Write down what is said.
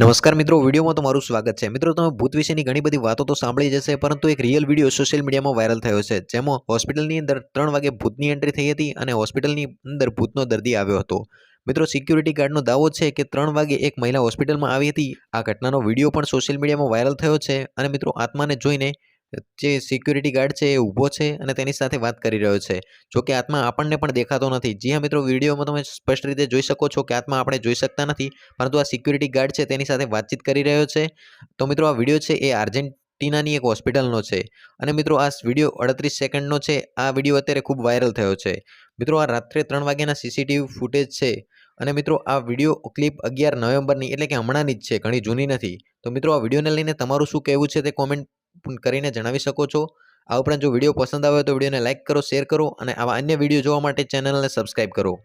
નમસ્કાર મિત્રો, વિડીયોમાં તમારું સ્વાગત છે. મિત્રો, તમે ભૂત વિશેની ઘણી બધી વાતો તો સાંભળી જશે પરંતુ એક રિયલ વીડિયો સોશિયલ મીડિયામાં વાયરલ થયો છે. જેમાં હોસ્પિટલની અંદર ત્રણ વાગે ભૂતની એન્ટ્રી થઈ હતી અને હોસ્પિટલની અંદર ભૂતનો દર્દી આવ્યો હતો. મિત્રો સિક્યુરિટી ગાર્ડનો દાવો છે કે ત્રણ વાગે એક મહિલા હોસ્પિટલમાં આવી હતી. આ ઘટનાનો વીડિયો પણ સોશિયલ મીડિયામાં વાયરલ થયો છે અને મિત્રો, આત્માને જોઈને જે સિક્યુરિટી ગાર્ડ છે એ ઊભો છે અને તેની સાથે વાત કરી રહ્યો છે. જો કે આત્મા આપણને પણ દેખાતો નથી. જી હા મિત્રો, વિડીયોમાં તમે સ્પષ્ટ રીતે જોઈ શકો છો કે આત્મા આપણે જોઈ શકતા નથી, પરંતુ આ સિક્યુરિટી ગાર્ડ છે તેની સાથે વાતચીત કરી રહ્યો છે. તો મિત્રો, આ વીડિયો છે એ આર્જેન્ટિનાની એક હોસ્પિટલનો છે. અને મિત્રો, આ વીડિયો અડત્રીસ સેકન્ડનો છે. આ વીડિયો અત્યારે ખૂબ વાયરલ થયો છે. મિત્રો, આ રાત્રે ત્રણ વાગ્યાના સીસીટીવી ફૂટેજ છે. અને મિત્રો, આ વીડિયો ક્લિપ અગિયાર નવેમ્બરની એટલે કે હમણાંની જ છે, ઘણી જૂની નથી. તો મિત્રો, આ વિડીયોને લઈને તમારું શું કહેવું છે તે કોમેન્ટ કરીને જણાવી શકો છો. આ ઉપરાંત જો વીડિયો પસંદ આવે તો વિડીયોને લાઇક કરો, શેર કરો અને આવા અન્ય વીડિયો જોવા માટે ચેનલને સબસ્ક્રાઈબ કરો.